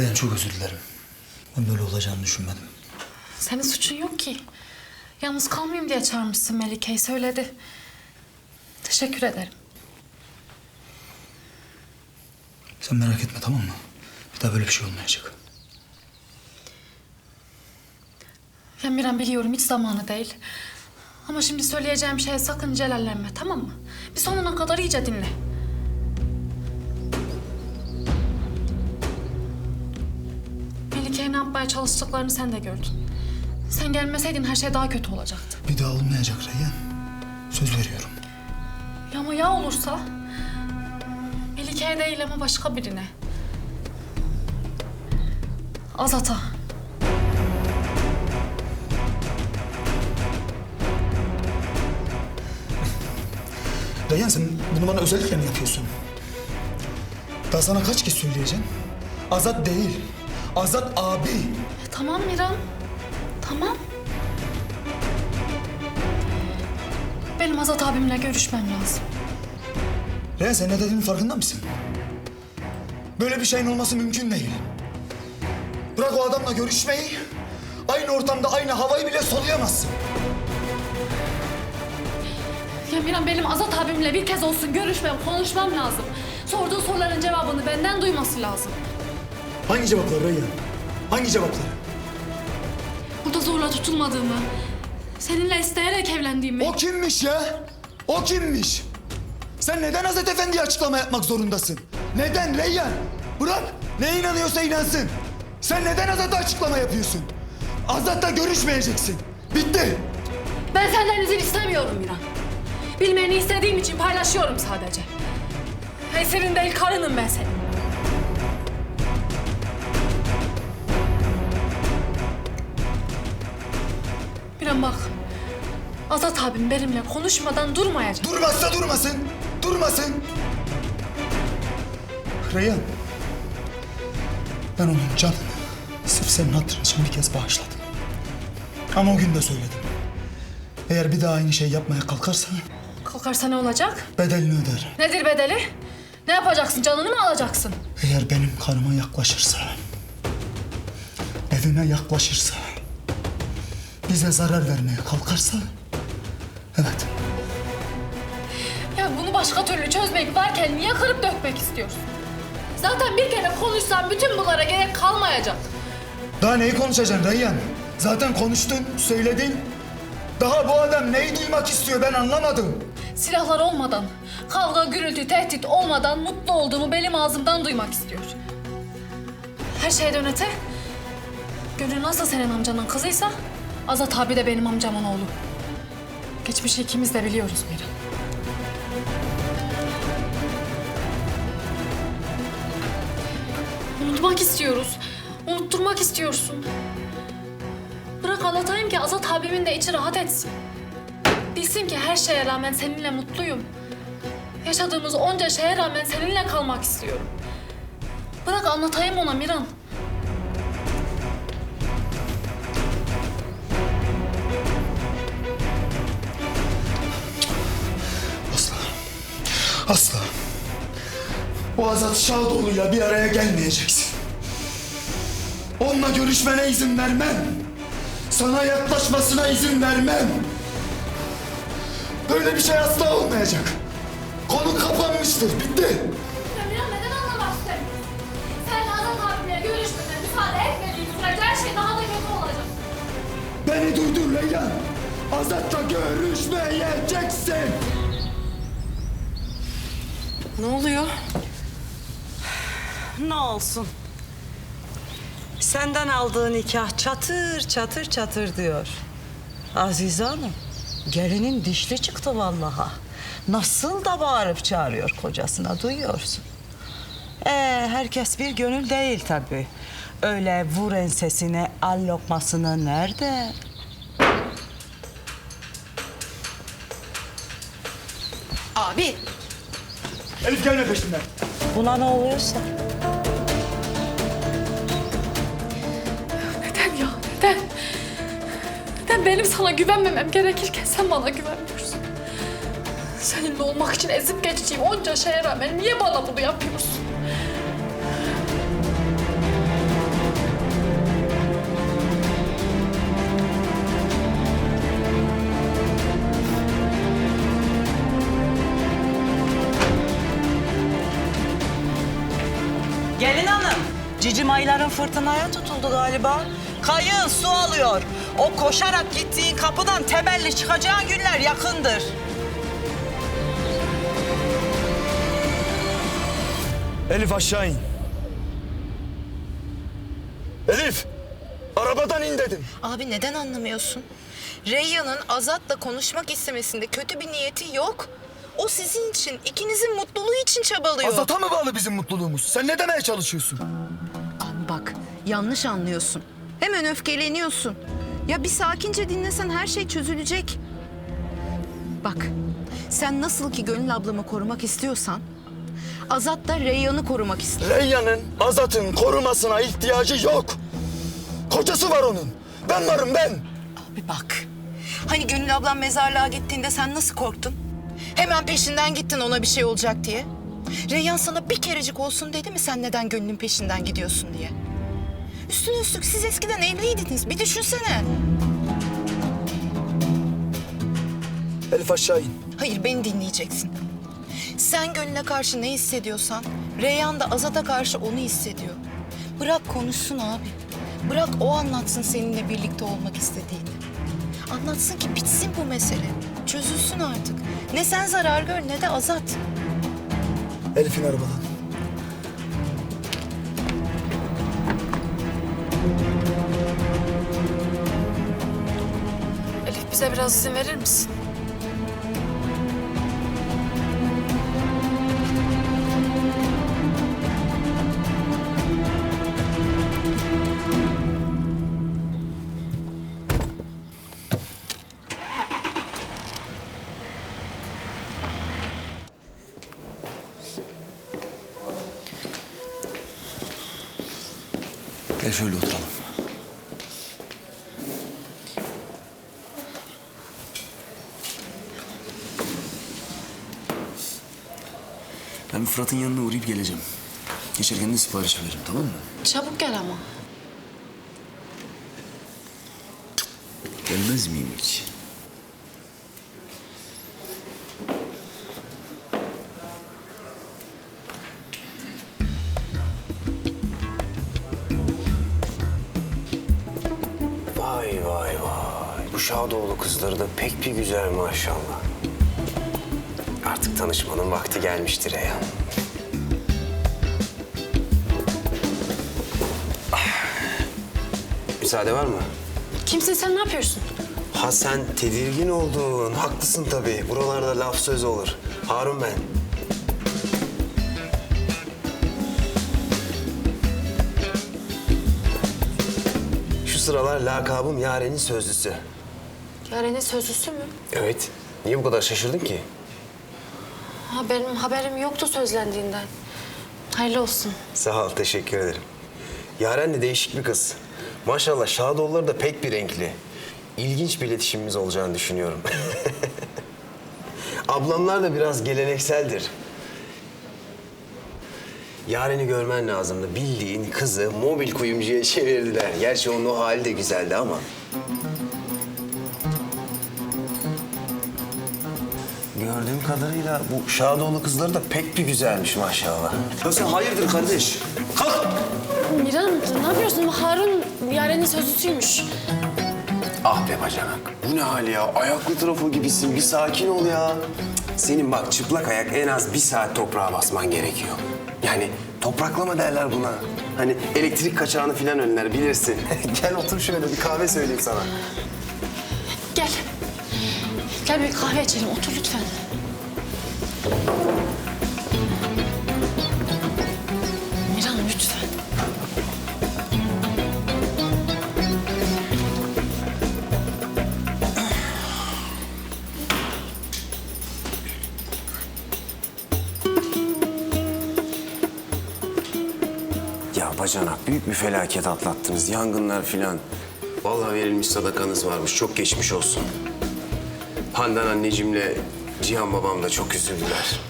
Reyhan çok özür dilerim. Ben böyle olacağını düşünmedim. Senin suçun yok ki. Yalnız kalmayayım diye çağırmışsın Melike'yi söyledi. Teşekkür ederim. Sen merak etme tamam mı? Bir daha böyle bir şey olmayacak. Ya Miran biliyorum hiç zamanı değil. Ama şimdi söyleyeceğim şeye sakın celallenme tamam mı? Bir sonuna kadar iyice dinle. Yapmaya çalıştıklarını sen de gördün. Sen gelmeseydin her şey daha kötü olacaktı. Bir daha olmayacak Reyhan. Söz veriyorum. Ya ama ya olursa? Melike'ye değil ama başka birine. Azat'a. Reyhan sen bunu bana özellikle mi yapıyorsun? Daha sana kaç kez söyleyeceğim? Azat değil. Azat abi. Tamam Miran. Tamam. Benim Azat abimle görüşmem lazım. Reyhan sen ne dediğinin farkında mısın? Böyle bir şeyin olması mümkün değil. Bırak o adamla görüşmeyi. Aynı ortamda aynı havayı bile soluyamazsın. Ya Miran benim Azat abimle bir kez olsun görüşmem, konuşmam lazım. Sorduğu soruların cevabını benden duyması lazım. Hangi cevaplar Reyhan? Hangi cevaplar? Burada zorla tutulmadığımı, seninle isteyerek evlendiğimi... O kimmiş ya? O kimmiş? Sen neden Hazret Efendi'ye açıklama yapmak zorundasın? Neden Reyyan? Bırak. Ne inanıyorsa inansın. Sen neden Azat'a açıklama yapıyorsun? Azat'la görüşmeyeceksin. Bitti. Ben senden izin istemiyorum Miran. Bilmeni istediğim için paylaşıyorum sadece. Eserin değil karınım ben senin. Miran bak. Azat abim benimle konuşmadan durmayacak. Durmazsa durmasın. Durmasın. Reyhan. Ben onun canını sırf senin hatırın için bir kez bağışladım. Ama o gün de söyledim. Eğer bir daha aynı şey yapmaya kalkarsa Kalkarsa ne olacak? bedelini öderim. Nedir bedeli? Ne yapacaksın? Canını mı alacaksın? Eğer benim karıma yaklaşırsa, evime yaklaşırsa, bize zarar vermeye kalkarsa, evet. Ya bunu başka türlü çözmek varken niye kırıp dökmek istiyorsun? Zaten bir kere konuşsan bütün bunlara gerek kalmayacak. Daha neyi konuşacaksın Reyyan? Zaten konuştun, söyledin. Daha bu adam neyi duymak istiyor ben anlamadım. Silahlar olmadan, kavga, gürültü, tehdit olmadan mutlu olduğumu benim ağzımdan duymak istiyor. Her şeyden öte, Gönül nasıl senin amcanın kızıysa, Azat abi de benim amcamın oğlu. Geçmişi ikimiz de biliyoruz Mira. Unutmak istiyoruz. Unutturmak istiyorsun. Bırak anlatayım ki Azat abimin de içi rahat etsin. Bilsin ki her şeye rağmen seninle mutluyum. Yaşadığımız onca şeye rağmen seninle kalmak istiyorum. Bırak anlatayım ona Miran. Asla. O Azat Şadoğlu'yla bir araya gelmeyeceksin. Onunla görüşmene izin vermem. Sana yaklaşmasına izin vermem. Böyle bir şey asla olmayacak. Konu kapanmıştır, bitti. Ya Miran neden istemiyorsun? Sen Azat abimle görüşmene müsaade etmediğin sürece her şey daha da kötü olacak. Beni duydur Leyla. Azat'la görüşmeyeceksin. Ne oluyor? Ne olsun? Senden aldığı nikah çatır çatır çatır diyor. Azize Hanım, gelinin dişli çıktı vallaha. Nasıl da bağırıp çağırıyor kocasına duyuyorsun. Ee, herkes bir gönül değil tabii. Öyle vur ensesine al lokmasını nerede? Abi Elif gelme peşimden. Buna ne oluyorsa. Neden ya? Neden? Neden benim sana güvenmemem gerekirken sen bana güvenmiyorsun? Seninle olmak için ezip geçtiğim onca şeye rağmen niye bana bunu yapıyorsun? Cicim ayların fırtınaya tutuldu galiba. Kayın su alıyor. O koşarak gittiğin kapıdan temelli çıkacağın günler yakındır. Elif aşağı in. Elif! Arabadan in dedim. Abi neden anlamıyorsun? Reyyan'ın Azat'la konuşmak istemesinde kötü bir niyeti yok. O sizin için, ikinizin mutluluğu için çabalıyor. Azata mı bağlı bizim mutluluğumuz? Sen ne demeye çalışıyorsun? Yanlış anlıyorsun. Hemen öfkeleniyorsun. Ya bir sakince dinlesen her şey çözülecek. Bak, sen nasıl ki Gönül ablamı korumak istiyorsan... Azat da Reyyan'ı korumak istiyor. Reyyan'ın Azat'ın korumasına ihtiyacı yok. Kocası var onun. Ben varım ben. Abi bak. Hani Gönül ablam mezarlığa gittiğinde sen nasıl korktun? Hemen peşinden gittin ona bir şey olacak diye. Reyhan sana bir kerecik olsun dedi mi sen neden Gönül'ün peşinden gidiyorsun diye? Üstüne üstlük siz eskiden evliydiniz. Bir düşünsene. Elif aşağı in. Hayır beni dinleyeceksin. Sen Gönül'e karşı ne hissediyorsan Reyhan da Azat'a karşı onu hissediyor. Bırak konuşsun abi. Bırak o anlatsın seninle birlikte olmak istediğini. Anlatsın ki bitsin bu mesele. Çözülsün artık. Ne sen zarar gör ne de Azat. Elif'in arabadan. Bize biraz izin verir misin? Uğrayıp geleceğim. Geçerken de sipariş veririm tamam mı? Çabuk gel ama. Gelmez miyim hiç? Vay vay vay. Bu Şadoğlu kızları da pek bir güzel maşallah. Artık tanışmanın vakti gelmiştir Reyhan. Müsaade var mı? Kimsin sen ne yapıyorsun? Ha sen tedirgin oldun. Haklısın tabii. Buralarda laf söz olur. Harun ben. Şu sıralar lakabım Yaren'in sözlüsü. Yaren'in sözlüsü mü? Evet. Niye bu kadar şaşırdın ki? Ha, benim haberim yoktu sözlendiğinden. Hayırlı olsun. Sağ ol, teşekkür ederim. Yaren de değişik bir kız. Maşallah Şadoğulları da pek bir renkli. İlginç bir iletişimimiz olacağını düşünüyorum. Ablamlar da biraz gelenekseldir. Yaren'i görmen lazımdı. Bildiğin kızı mobil kuyumcuya çevirdiler. Gerçi onun o hali de güzeldi ama. Gördüğüm kadarıyla bu Şadoğlu kızları da pek bir güzelmiş maşallah. Ya sen hayırdır kardeş? Kalk! Miran ne yapıyorsun? Harun Yaren'in sözlüsüymüş. Ah be bacanak. Bu ne hal ya? Ayaklı trafo gibisin. Bir sakin ol ya. Senin bak çıplak ayak en az bir saat toprağa basman gerekiyor. Yani topraklama derler buna. Hani elektrik kaçağını falan önler bilirsin. Gel otur şöyle bir kahve söyleyeyim sana. Gel. Gel bir kahve içelim. Otur lütfen. Miran lütfen. Ya bacanak büyük bir felaket atlattınız. Yangınlar filan. Vallahi verilmiş sadakanız varmış. Çok geçmiş olsun. Handan annecimle Cihan babam da çok üzüldüler.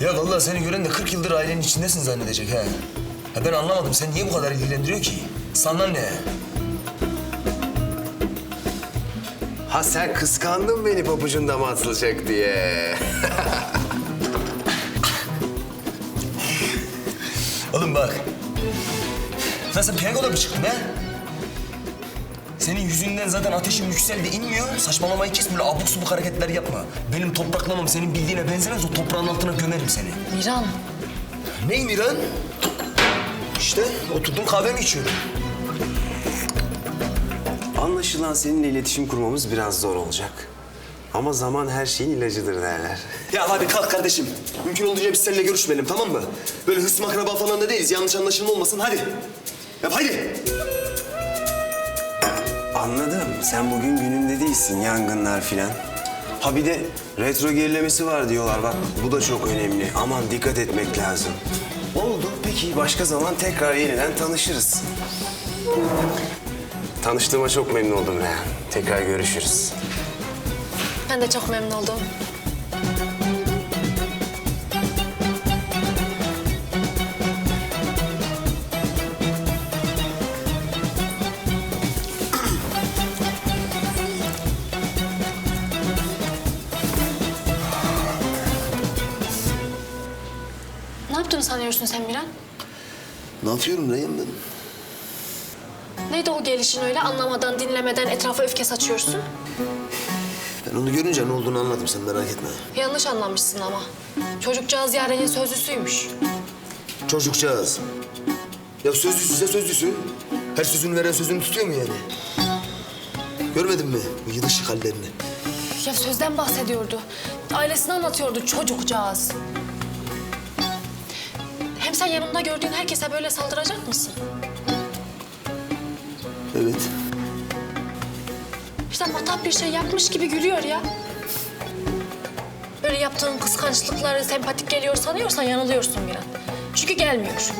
Ya vallahi seni gören de 40 yıldır ailenin içindesin zannedecek ha. Ya ben anlamadım sen niye bu kadar ilgilendiriyor ki? Sana ne? Ha sen kıskandın beni pabucun dama atılacak diye. Oğlum bak. Lan sen piyangoda mı çıktın he? Senin yüzünden zaten ateşim yükseldi inmiyor. Saçmalamayı kes böyle abuk subuk hareketler yapma. Benim topraklamam senin bildiğine benzemez. O toprağın altına gömerim seni. Miran. Ney Miran? İşte oturdum kahvemi içiyorum. Anlaşılan seninle iletişim kurmamız biraz zor olacak. Ama zaman her şeyin ilacıdır derler. Ya hadi kalk kardeşim. Mümkün olduğunca biz seninle görüşmeyelim tamam mı? Böyle hısım akraba falan da değiliz. Yanlış anlaşılma olmasın hadi. Yap hadi. Anladım. Sen bugün gününde değilsin. Yangınlar filan. Ha bir de retro gerilemesi var diyorlar bak. Bu da çok önemli. Aman dikkat etmek lazım. Oldu. Peki başka zaman tekrar yeniden tanışırız. Tanıştığıma çok memnun oldum Reyhan. Tekrar görüşürüz. Ben de çok memnun oldum. Sanıyorsun sen Miran? Ne yapıyorum Reyhan ben? Neydi o gelişin öyle anlamadan, dinlemeden etrafa öfke saçıyorsun? Ben onu görünce ne olduğunu anladım sen merak etme. Yanlış anlamışsın ama. Çocukcağız Yaren'in sözlüsüymüş. Çocukcağız. Ya sözlüsüyse sözlüsü. Her sözünü veren sözünü tutuyor mu yani? Görmedin mi bu yılışık hallerini? Ya sözden bahsediyordu. Ailesini anlatıyordu çocukcağız. Hem sen yanımda gördüğün herkese böyle saldıracak mısın? Evet. İşte matap bir şey yapmış gibi gülüyor ya. Böyle yaptığın kıskançlıkları sempatik geliyor sanıyorsan yanılıyorsun bir an. Çünkü gelmiyor.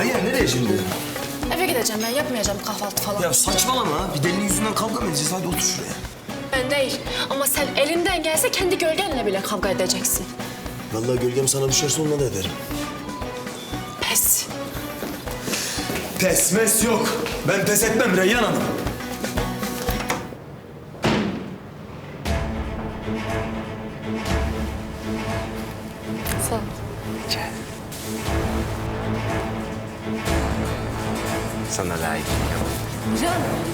Reyhan nereye şimdi? Eve gideceğim ben yapmayacağım kahvaltı falan. Ya saçmalama. Bir delinin yüzünden kavga mı edeceğiz? Hadi otur şuraya. Değil ama sen elinden gelse kendi gölgenle bile kavga edeceksin. Vallahi gölgem sana düşerse onunla da ederim. Pes. Pes mes yok. Ben pes etmem Reyyan Hanım. Sağ ol. Sana layık. Miran.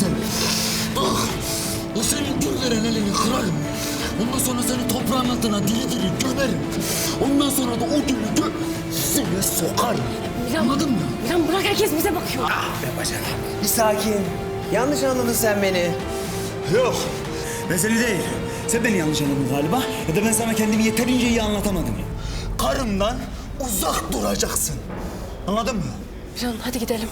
Sen. Bak, o senin gül veren elini kırarım. Ondan sonra seni toprağın altına diri diri gömerim. Ondan sonra da o gülü gö... Seni sokarım. Miran. Anladın mı? Miran bırak herkes bize bakıyor. Bir sakin. Yanlış anladın sen beni. Yok. Mesele değil. Sen beni yanlış anladın galiba. Ya da ben sana kendimi yeterince iyi anlatamadım. Karımdan uzak duracaksın. Anladın mı? Miran hadi gidelim.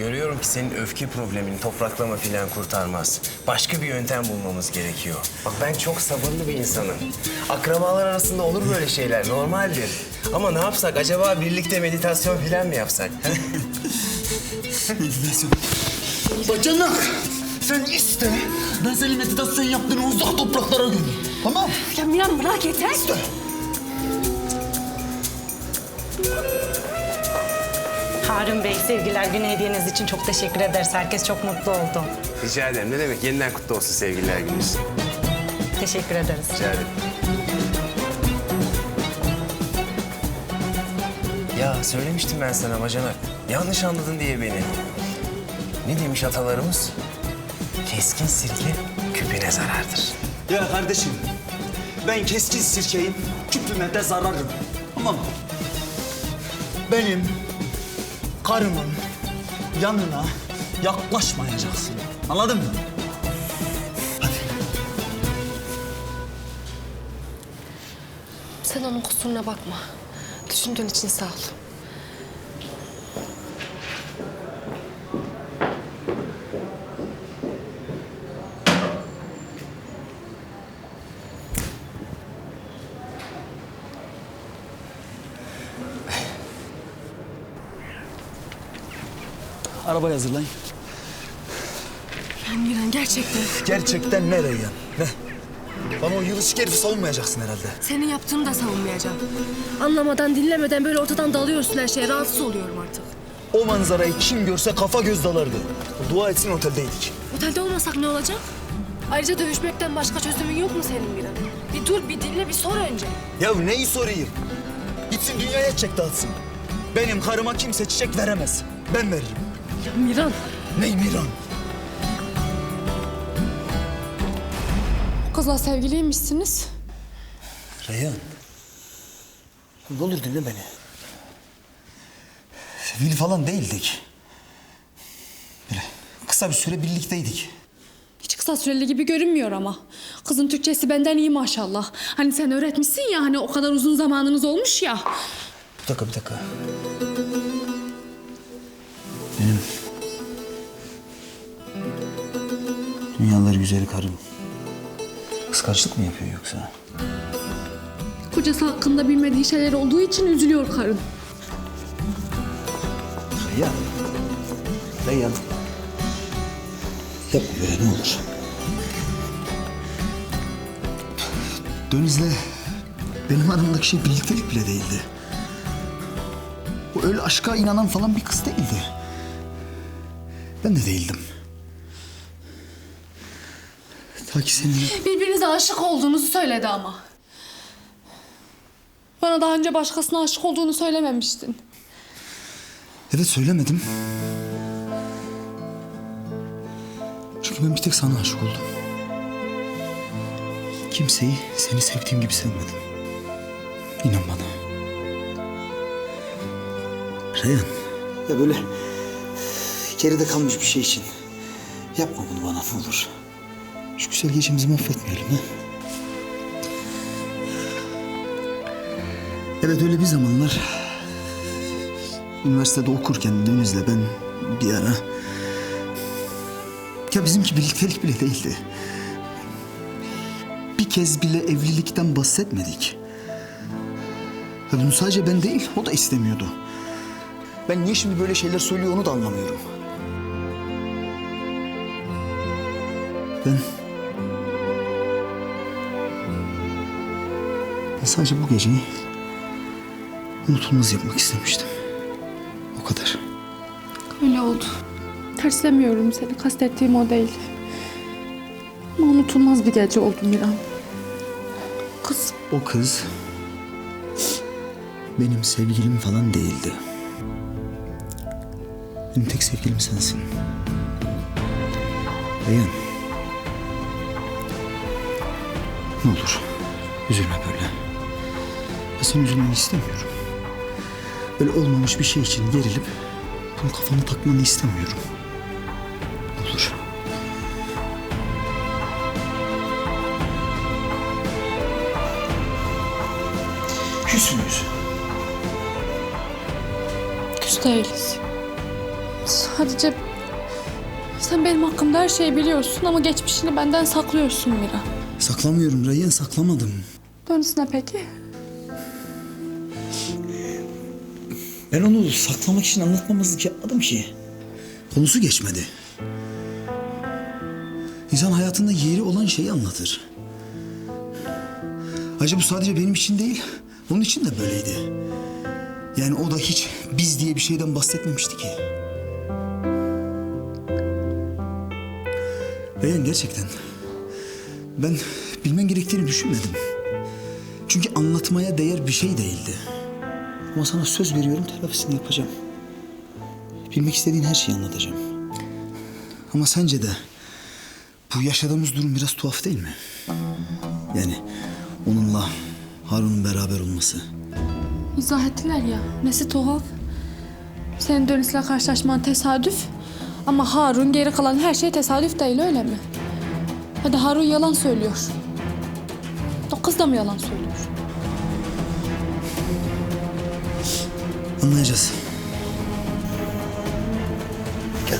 Görüyorum ki senin öfke problemini topraklama filan kurtarmaz. Başka bir yöntem bulmamız gerekiyor. Bak ben çok sabırlı bir insanım. Akrabalar arasında olur böyle şeyler, normaldir. Ama ne yapsak acaba birlikte meditasyon filan mı yapsak? Meditasyon. Bacanak. Sen iste. Ben senin meditasyon yaptığını uzak topraklara gömeyim. Tamam. Ya Miran bırak yeter. Harun Bey, sevgiler günü hediyeniz için çok teşekkür ederiz. Herkes çok mutlu oldu. Rica ederim. Ne demek? Yeniden kutlu olsun sevgililer gününüz. Teşekkür ederiz. Rica ederim. Ya söylemiştim ben sana bacanak. Yanlış anladın diye beni. Ne demiş atalarımız? Keskin sirke küpüne zarardır. Ya kardeşim. Ben keskin sirkeyim. Küpüme de zararım. Tamam mı? Benim karımın yanına yaklaşmayacaksın. Anladın mı? Sen onun kusuruna bakma. Düşündüğün için sağ ol. Arabayı hazırlayın. Ya Miran gerçekten. Gerçekten ne Reyyan? Ne? Bana o yılışık herifi savunmayacaksın herhalde. Senin yaptığını da savunmayacağım. Anlamadan, dinlemeden böyle ortadan dalıyorsun her şeye. Rahatsız oluyorum artık. O manzarayı kim görse kafa göz dalardı. Dua etsin oteldeydik. Otelde olmasak ne olacak? Ayrıca dövüşmekten başka çözümün yok mu senin Miran? Bir dur, bir dinle, bir sor önce. Ya neyi sorayım? Gitsin dünyaya çiçek dağıtsın. Benim karıma kimse çiçek veremez. Ben veririm. Ya Miran. Ney Miran? O kızla sevgiliymişsiniz. Reyhan. Ne olur dinle beni. Sevgili falan değildik. Böyle kısa bir süre birlikteydik. Hiç kısa süreli gibi görünmüyor ama. Kızın Türkçesi benden iyi maşallah. Hani sen öğretmişsin ya hani o kadar uzun zamanınız olmuş ya. Bir dakika bir dakika. Güzeli karım. Kıskançlık mı yapıyor yoksa? Kocası hakkında bilmediği şeyler olduğu için üzülüyor karın. Reyhan. Reyhan. Yapma böyle ne olur. Deniz'le benim aramdaki şey birliktelik bile değildi. O öyle aşka inanan falan bir kız değildi. Ben de değildim. Ta ki senin... Birbirinize aşık olduğunuzu söyledi ama. Bana daha önce başkasına aşık olduğunu söylememiştin. Evet söylemedim. Çünkü ben bir tek sana aşık oldum. Kimseyi seni sevdiğim gibi sevmedim. İnan bana. Reyhan. Ya böyle geride kalmış bir şey için. Yapma bunu bana ne olur. Şu güzel gecemizi mahvetmeyelim ha. Evet öyle bir zamanlar Üniversitede okurken Deniz'le ben bir ara... Ya bizimki birliktelik bile değildi. Bir kez bile evlilikten bahsetmedik. Ya bunu sadece ben değil, o da istemiyordu. Ben niye şimdi böyle şeyler söylüyor onu da anlamıyorum. Ben... sadece bu geceyi unutulmaz yapmak istemiştim. O kadar. Öyle oldu. Terslemiyorum seni. Kastettiğim o değil. Ama unutulmaz bir gece oldu Miran. Kız O kız benim sevgilim falan değildi. Benim tek sevgilim sensin. Reyhan. Ne olur üzülme böyle. Senin üzülmeni istemiyorum. Böyle olmamış bir şey için gerilip bunu kafana takmanı istemiyorum. Olur. Küs müyüz? küs değiliz. Sadece sen benim hakkımda her şeyi biliyorsun ama geçmişini benden saklıyorsun Mira. Saklamıyorum Reyhan saklamadım. Dönüsüne peki? Ben onu saklamak için anlatmamazlık yapmadım ki. Konusu geçmedi. İnsan hayatında yeri olan şeyi anlatır. Ayrıca bu sadece benim için değil, onun için de böyleydi. Yani o da hiç biz diye bir şeyden bahsetmemişti ki. Reyhan gerçekten ben bilmen gerektiğini düşünmedim. Çünkü anlatmaya değer bir şey değildi. Ama sana söz veriyorum telafisini yapacağım. Bilmek istediğin her şeyi anlatacağım. Ama sence de bu yaşadığımız durum biraz tuhaf değil mi? Yani onunla Harun'un beraber olması. İzah ettiler ya. Nesi tuhaf? Senin Dönüs'le karşılaşman tesadüf. Ama Harun geri kalan her şey tesadüf değil öyle mi? Hadi Harun yalan söylüyor. O kız da mı yalan söylüyor? Anlayacağız. Gel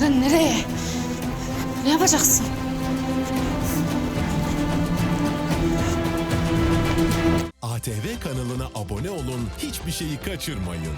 benimle. Nereye? Ne yapacaksın? ATV kanalına abone olun, hiçbir şeyi kaçırmayın.